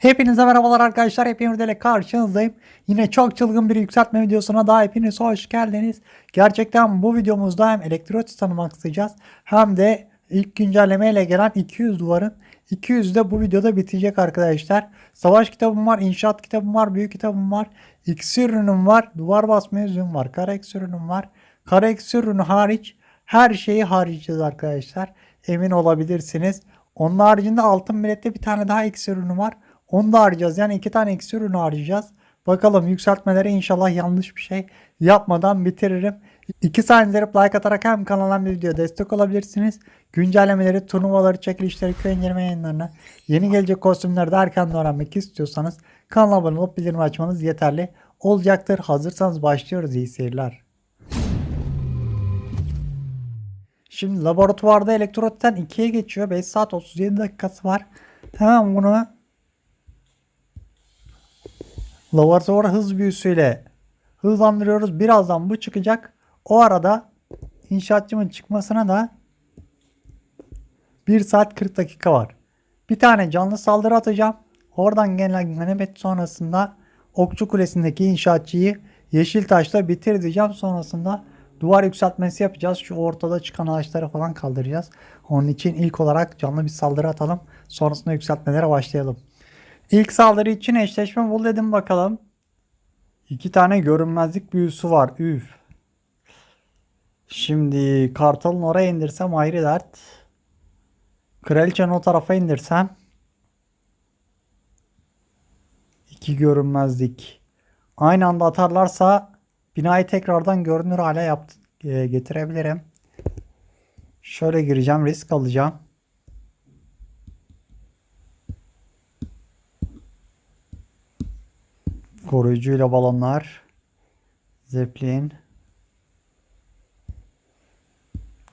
Hepinize merhabalar arkadaşlar. Hepiniz ile karşınızdayım. Yine çok çılgın bir yükseltme videosuna daha hepiniz hoş geldiniz. Gerçekten bu videomuzda hem elektrot tanımak isteyeceğiz hem de ilk güncellemeyle gelen 200 duvarın 200 de bu videoda bitecek arkadaşlar. Savaş kitabım var, inşaat kitabım var, büyük kitabım var, iksir ürünüm var, duvar basma yüzüğüm var, kara iksir ürünüm var. Kara iksir ürünü hariç her şeyi harcayacağız arkadaşlar. Emin olabilirsiniz. Onun haricinde altın bilette bir tane daha iksir ürünü var. Onu da harcayacağız. Yani iki tane iksir ürünü harcayacağız. Bakalım yükseltmeleri inşallah yanlış bir şey yapmadan bitiririm. İki saniye verip like atarak hem kanala hem de videoya destek olabilirsiniz. Güncellemeleri, turnuvaları, çekilişleri, köy indirme yayınlarını, yeni gelecek kostümleri de erken öğrenmek istiyorsanız kanala abone olup bildirim açmanız yeterli olacaktır. Hazırsanız başlıyoruz. İyi seyirler. Şimdi laboratuvarda elektrotten 2'ye geçiyor. 5 saat 37 dakikası var. Hemen bunu laboratuvar hız büyüsüyle hızlandırıyoruz. Birazdan bu çıkacak. O arada inşaatçımın çıkmasına da 1 saat 40 dakika var. Bir tane canlı saldırı atacağım. Oradan gelen ganimet sonrasında Okçu Kulesi'ndeki inşaatçıyı yeşil taşla bitir. Sonrasında duvar yükseltmesi yapacağız. Şu ortada çıkan ağaçları falan kaldıracağız. Onun için ilk olarak canlı bir saldırı atalım. Sonrasında yükseltmelere başlayalım. İlk saldırı için eşleşme bul dedim bakalım. İki tane görünmezlik büyüsü var. Üf. Şimdi kartalın oraya indirsem ayrı dert. Kraliçenin o tarafa indirsem. İki görünmezlik. Aynı anda atarlarsa binayı tekrardan görünür hale yaptı, e, getirebilirim. Şöyle gireceğim risk alacağım. Koruyucuyla balonlar. Zeppelin.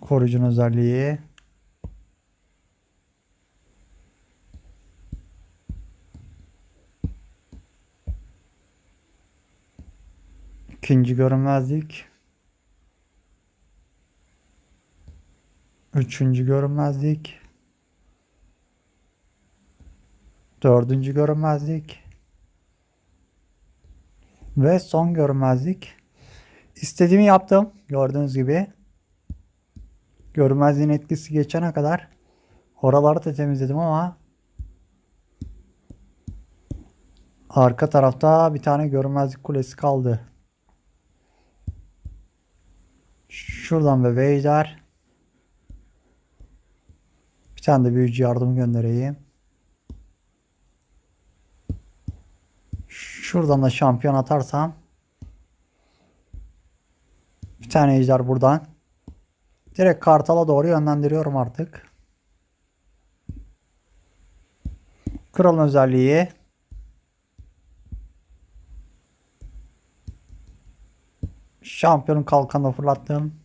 Koruyucunun özelliği. İkinci görünmezlik. Üçüncü görünmezlik. Dördüncü görünmezlik. Ve son görünmezlik. İstediğimi yaptım. Gördüğünüz gibi. Görünmezliğin etkisi geçene kadar oraları da temizledim ama arka tarafta bir tane görünmezlik kulesi kaldı. Şuradan bebeyler. Bir tane de büyücü yardım göndereyim. Şuradan da şampiyon atarsam bir tane ejder buradan direkt kartala doğru yönlendiriyorum artık. Kralın özelliği şampiyonun kalkanı fırlattım.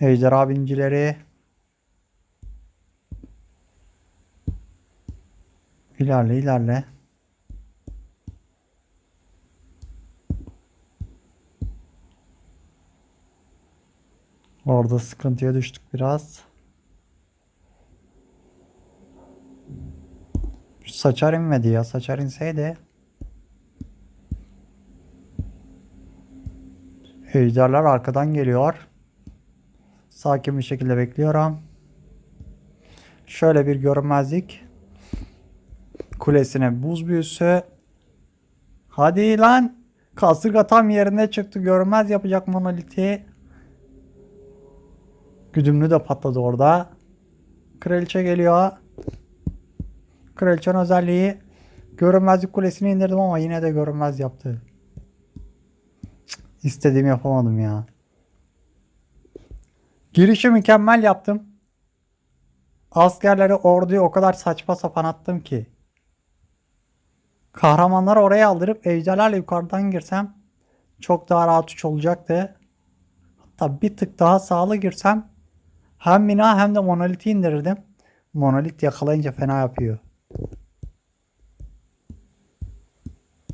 Ejderha bincileri İlerle ilerle. Orada sıkıntıya düştük biraz. Saçar inmedi ya. Saçar inseydi. Ejderler arkadan geliyor. Sakin bir şekilde bekliyorum. Şöyle bir görünmezlik. Kulesine buz büyüsü. Hadi lan. Kasırga tam yerine çıktı. Görünmez yapacak monoliti. Güdümlü de patladı orada. Kraliçe geliyor. Kraliçenin özelliği görünmezlik kulesini indirdim ama yine de görünmez yaptı. İstediğimi yapamadım ya. Girişi mükemmel yaptım. Askerleri orduyu o kadar saçma sapan attım ki. Kahramanları oraya aldırıp ejderlerle yukarıdan girsem çok daha rahat uç olacaktı. Hatta bir tık daha sağlı girsem hem bina hem de monoliti indirirdim. Monolit yakalayınca fena yapıyor.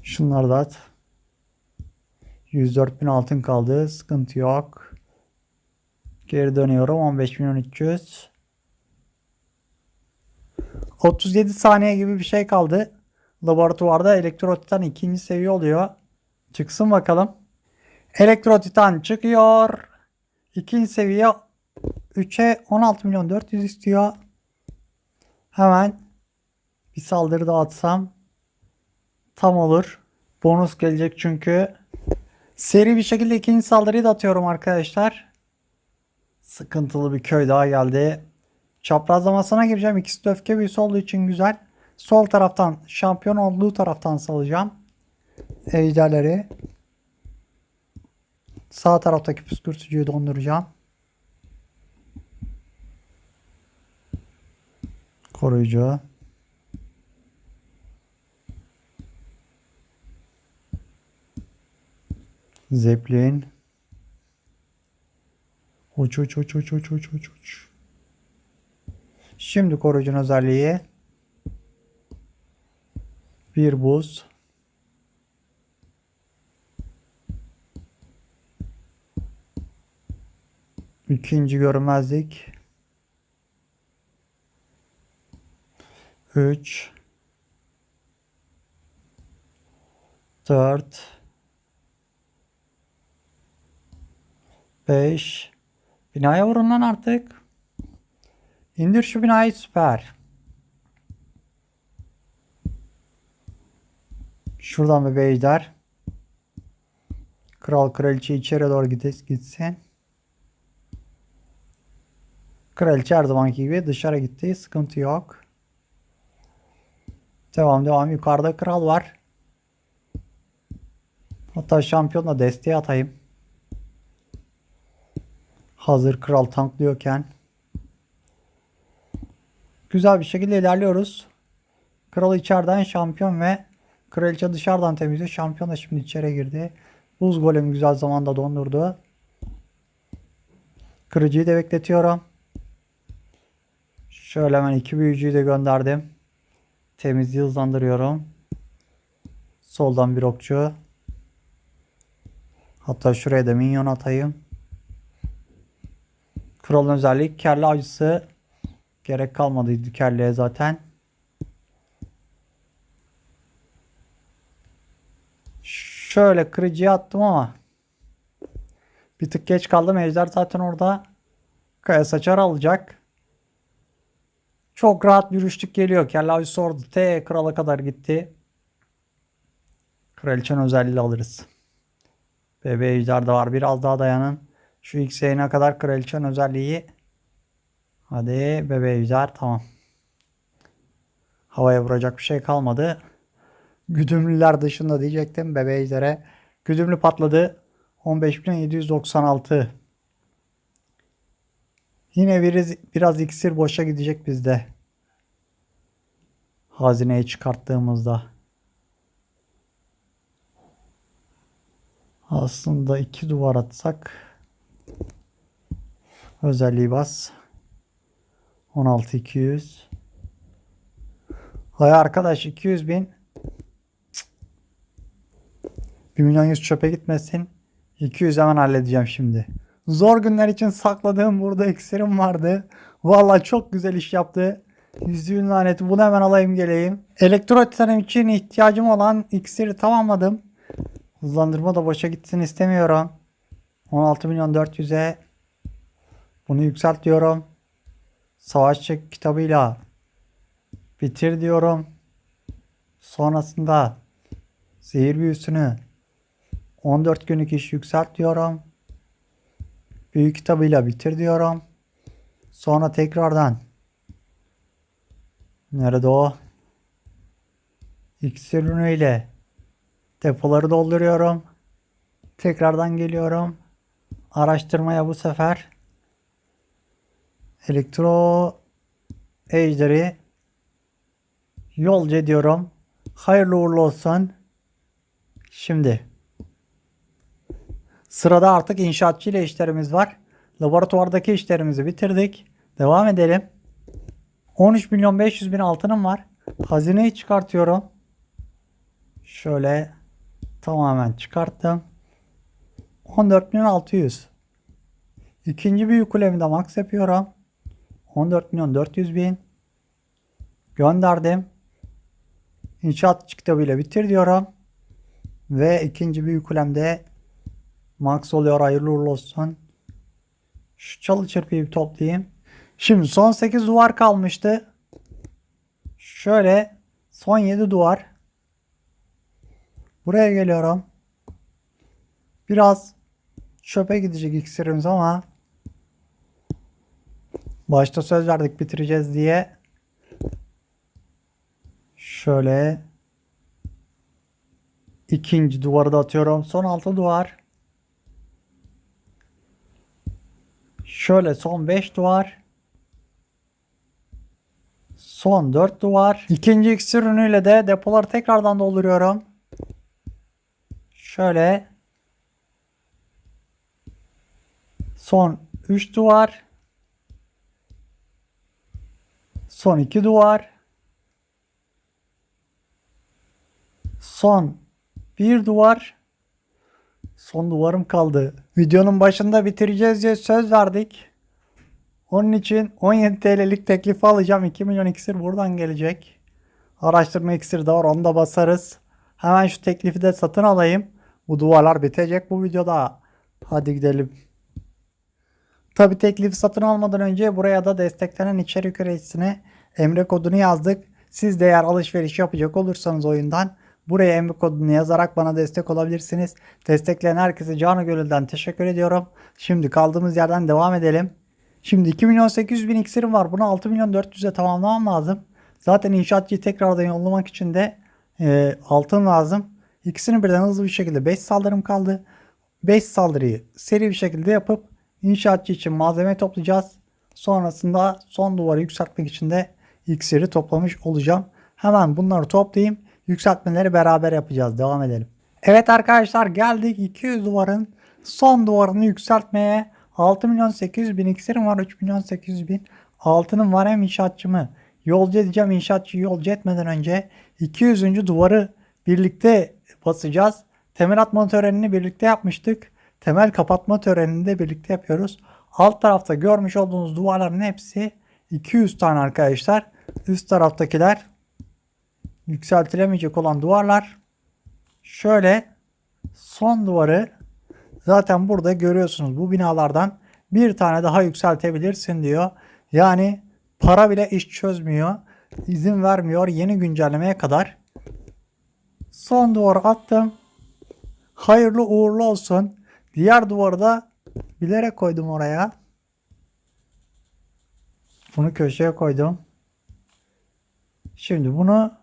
Şunları da at. 104 bin altın kaldı. Sıkıntı yok. Geri dönüyorum. 15 milyon 300. 37 saniye gibi bir şey kaldı. Laboratuvarda elektrotitan ikinci seviye oluyor. Çıksın bakalım. Elektrotitan çıkıyor. İkinci seviye 3'e 16 milyon 400 istiyor. Hemen bir saldırı da atsam tam olur. Bonus gelecek çünkü. Seri bir şekilde ikinci saldırıyı da atıyorum arkadaşlar. Sıkıntılı bir köy daha geldi. Çaprazlamasına gireceğim. İkisi de öfke büyüsü olduğu için güzel. Sol taraftan şampiyon olduğu taraftan salacağım. Ejderleri. Sağ taraftaki püskürtücüyü donduracağım. Koruyucu. Zeppelin. Uç uç uç uç uç uç uç uç. Şimdi koruyucunun özelliği. Bir buz. İkinci görmezlik. 3 4 5 Binaya vurun lan artık. İndir şu binayı süper. Şuradan bir beyler. Kral kraliçe içeri doğru gitsin. Kraliçe her zamanki gibi dışarı gitti. Sıkıntı yok. Devam devam. Yukarıda kral var. Hatta şampiyonla desteğe atayım. Hazır kral tanklıyorken. Güzel bir şekilde ilerliyoruz. Kral içeriden şampiyon ve kraliçe dışarıdan temizliyor. Şampiyon da şimdi içeri girdi. Buz golem güzel zamanda dondurdu. Kırıcıyı da bekletiyorum. Şöyle hemen iki büyücüyü de gönderdim. Temizliği hızlandırıyorum. Soldan bir okçu. Hatta şuraya da minyon atayım. Kralın özelliği kelle acısı. Gerek kalmadıydı kelleye zaten. Şöyle kırıcıya attım ama bir tık geç kaldım. Ejder zaten orada kaya saçar alacak. Çok rahat bir geliyor. Kelle avcısı orada T krala kadar gitti. Kraliçenin özelliği alırız. Bebe ejder de var. Biraz daha dayanın. Şu X yayına kadar kraliçenin özelliği. Hadi bebe ejder tamam. Havaya vuracak bir şey kalmadı. Güdümlüler dışında diyecektim bebe ejdere. Güdümlü patladı. 15.796. Yine biraz, biraz iksir boşa gidecek bizde. Hazineyi çıkarttığımızda. Aslında iki duvar atsak özelliği bas. 16200 Hay arkadaş 200 bin 1 milyon 100 çöpe gitmesin. 200 hemen halledeceğim şimdi. Zor günler için sakladığım burada iksirim vardı. Valla çok güzel iş yaptı. Yüzüğün laneti bunu hemen alayım geleyim. Elektrotitanium için ihtiyacım olan iksiri tamamladım. Hızlandırma da boşa gitsin istemiyorum. 16 milyon 400'e bunu yükselt diyorum. Savaş çek kitabıyla bitir diyorum. Sonrasında zehir büyüsünü 14 günlük iş yükselt diyorum. Büyük kitabıyla bitir diyorum. Sonra tekrardan nerede o? İksir ürünüyle depoları dolduruyorum. Tekrardan geliyorum. Araştırmaya bu sefer elektro ejderi yolcu ediyorum. Hayırlı uğurlu olsun. Şimdi Sırada artık inşaatçı ile işlerimiz var. Laboratuvardaki işlerimizi bitirdik. Devam edelim. 13 milyon 500 bin altınım var. Hazineyi çıkartıyorum. Şöyle tamamen çıkarttım. 14 milyon 600. İkinci büyük kulemi de max yapıyorum. 14 milyon 400 bin. Gönderdim. İnşaat kitabıyla bitir diyorum. Ve ikinci büyük kulemde max oluyor. Hayırlı uğurlu olsun. Şu çalı çırpıyı bir toplayayım. Şimdi son 8 duvar kalmıştı. Şöyle son 7 duvar. Buraya geliyorum. Biraz çöpe gidecek iksirimiz ama başta söz verdik bitireceğiz diye. Şöyle ikinci duvarı da atıyorum. Son altı duvar. Şöyle son 5 duvar. Son 4 duvar. İkinci iksir ürünüyle de depoları tekrardan dolduruyorum. Şöyle. Son 3 duvar. Son 2 duvar. Son bir duvar. Son duvarım kaldı. Videonun başında bitireceğiz diye söz verdik. Onun için 17 TL'lik teklifi alacağım. 2 milyon iksir buradan gelecek. Araştırma iksiri de var. Onu da basarız. Hemen şu teklifi de satın alayım. Bu duvarlar bitecek bu videoda. Hadi gidelim. Tabi teklifi satın almadan önce buraya da desteklenen içerik üreticisine emre kodunu yazdık. Siz de eğer alışveriş yapacak olursanız oyundan buraya emre kodunu yazarak bana destek olabilirsiniz. Destekleyen herkese canı gönülden teşekkür ediyorum. Şimdi kaldığımız yerden devam edelim. Şimdi 2 milyon 800 bin iksirim var. Bunu 6 milyon 400'e tamamlamam lazım. Zaten inşaatçıyı tekrardan yollamak için de e, altın lazım. İkisini birden hızlı bir şekilde 5 saldırım kaldı. 5 saldırıyı seri bir şekilde yapıp inşaatçı için malzeme toplayacağız. Sonrasında son duvarı yükseltmek için de iksiri toplamış olacağım. Hemen bunları toplayayım. Yükseltmeleri beraber yapacağız. Devam edelim. Evet arkadaşlar geldik 200 duvarın son duvarını yükseltmeye. 6 milyon 800 bin iksirim var. 3 milyon 800 bin. Altının var hem inşaatçımı. Yolcu edeceğim inşaatçıyı yolcu etmeden önce 200. duvarı birlikte basacağız. Temel atma törenini birlikte yapmıştık. Temel kapatma törenini de birlikte yapıyoruz. Alt tarafta görmüş olduğunuz duvarların hepsi 200 tane arkadaşlar. Üst taraftakiler yükseltilemeyecek olan duvarlar. Şöyle son duvarı zaten burada görüyorsunuz bu binalardan bir tane daha yükseltebilirsin diyor. Yani para bile iş çözmüyor. izin vermiyor yeni güncellemeye kadar. Son duvar attım. Hayırlı uğurlu olsun. Diğer duvarı da bilerek koydum oraya. Bunu köşeye koydum. Şimdi bunu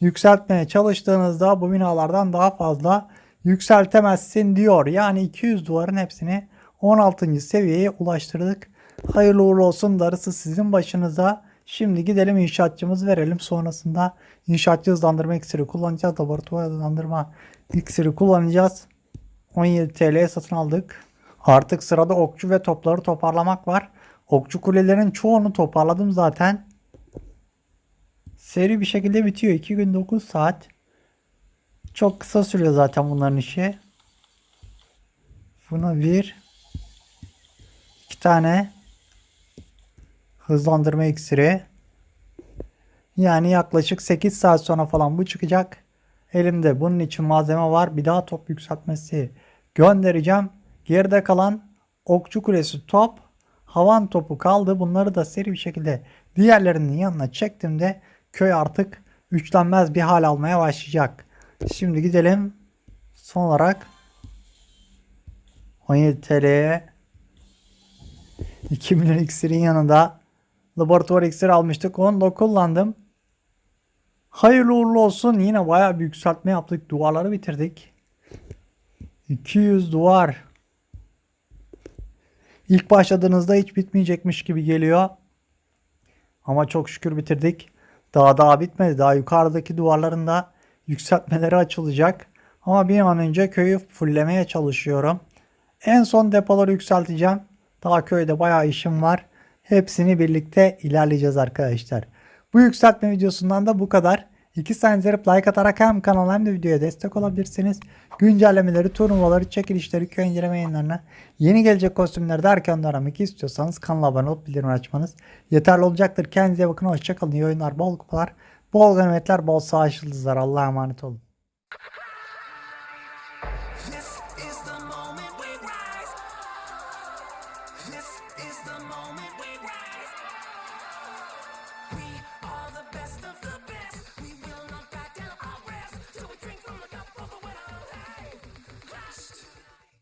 yükseltmeye çalıştığınızda bu binalardan daha fazla yükseltemezsin diyor. Yani 200 duvarın hepsini 16. seviyeye ulaştırdık. Hayırlı uğurlu olsun darısı sizin başınıza. Şimdi gidelim inşaatçımız verelim. Sonrasında inşaatçı hızlandırma iksiri kullanacağız. Laboratuvar hızlandırma iksiri kullanacağız. 17 TL'ye satın aldık. Artık sırada okçu ve topları toparlamak var. Okçu kulelerin çoğunu toparladım zaten. Seri bir şekilde bitiyor. 2 gün 9 saat. Çok kısa sürüyor zaten bunların işi. Bunu bir iki tane hızlandırma iksiri. Yani yaklaşık 8 saat sonra falan bu çıkacak. Elimde bunun için malzeme var. Bir daha top yükseltmesi göndereceğim. Geride kalan okçu kulesi top, havan topu kaldı. Bunları da seri bir şekilde diğerlerinin yanına çektiğimde köy artık üçlenmez bir hal almaya başlayacak. Şimdi gidelim. Son olarak 17 TL'ye 2 milyon iksirin yanında laboratuvar iksiri almıştık. Onu da kullandım. Hayırlı uğurlu olsun. Yine bayağı bir yükseltme yaptık. Duvarları bitirdik. 200 duvar. İlk başladığınızda hiç bitmeyecekmiş gibi geliyor. Ama çok şükür bitirdik. Daha daha bitmedi. Daha yukarıdaki duvarların da yükseltmeleri açılacak. Ama bir an önce köyü fulllemeye çalışıyorum. En son depoları yükselteceğim. Daha köyde bayağı işim var. Hepsini birlikte ilerleyeceğiz arkadaşlar. Bu yükseltme videosundan da bu kadar. İki saniye zerip like atarak hem kanala hem de videoya destek olabilirsiniz. Güncellemeleri, turnuvaları, çekilişleri, köy inceleme yayınlarına, yeni gelecek kostümleri de aramak istiyorsanız kanala abone olup bildirim açmanız yeterli olacaktır. Kendinize bakın, hoşçakalın. İyi oyunlar, bol kupalar, bol ganimetler, bol savaş yıldızlar. Allah'a emanet olun.